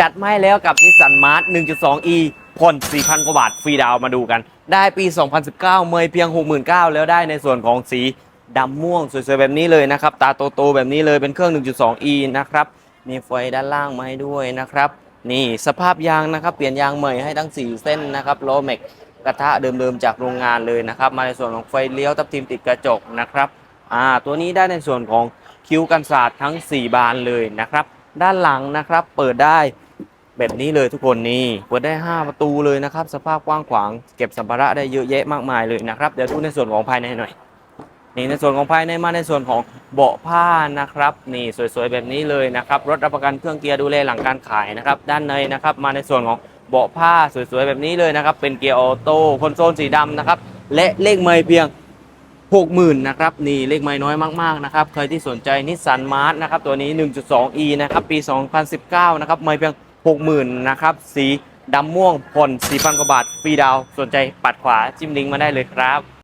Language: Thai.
จัดมาให้แล้วกับนิสสันมาร์ท 1.2e ผ่อน 4,000 กว่าบาท ฟรีดาวมาดูกัน ได้ปี 2019 เมยเพียง 69,000 แล้วได้ในส่วนของสีดำม่วงสวยๆ แบบนี้เลยนะครับ ตาโตๆ แบบนี้เลยเป็นเครื่อง 1.2e นะครับ มีไฟด้านล่างมาให้ด้วยนะครับ นี่สภาพยางนะครับ เปลี่ยนยางใหม่ให้ทั้ง 4 เส้นนะครับโลเม็กกระทะเดิมๆ จากโรงงานเลยนะครับ มาในส่วนของไฟเลี้ยว ทับทิมติดกระจกนะครับอ่าตัวนี้ได้ในส่วนของคิ้วกันศาสตร์ทั้ง 4 บานเลยนะครับ ด้านหลังนะครับเปิดได้ แบบนี้เลยทุกคนนี่เปิดได้ 5 ประตูเลยนะครับ สภาพกว้างขวางเก็บสัมภาระได้เยอะแยะมากมายเลยนะครับ เดี๋ยวดูในส่วนของภายในหน่อยนี่ในส่วนของภายในมาในส่วนของเบาะผ้านะครับ นี่สวยๆแบบนี้เลยนะครับ รถรับประกันเครื่องเกียร์ดูแลหลังการขายนะครับ ด้านในนะครับ มาในส่วนของเบาะผ้าสวยๆแบบนี้เลยนะครับ เป็นเกียร์ออโต้คอนโซลสีดำนะครับ และเลขไม่เพียง60,000นะครับนี่เลขไม่น้อยมากๆนะครับ ใครที่สนใจนิสสันมาร์ทนะครับตัวนี้ 1.2e นะครับปี 2019 นะครับไม่เพียง 60,000นะครับสีดำม่วงผ่อน4,000กว่าบาทฟรีดาวสนใจปัดขวาจิ้มลิงก์มาได้เลยครับ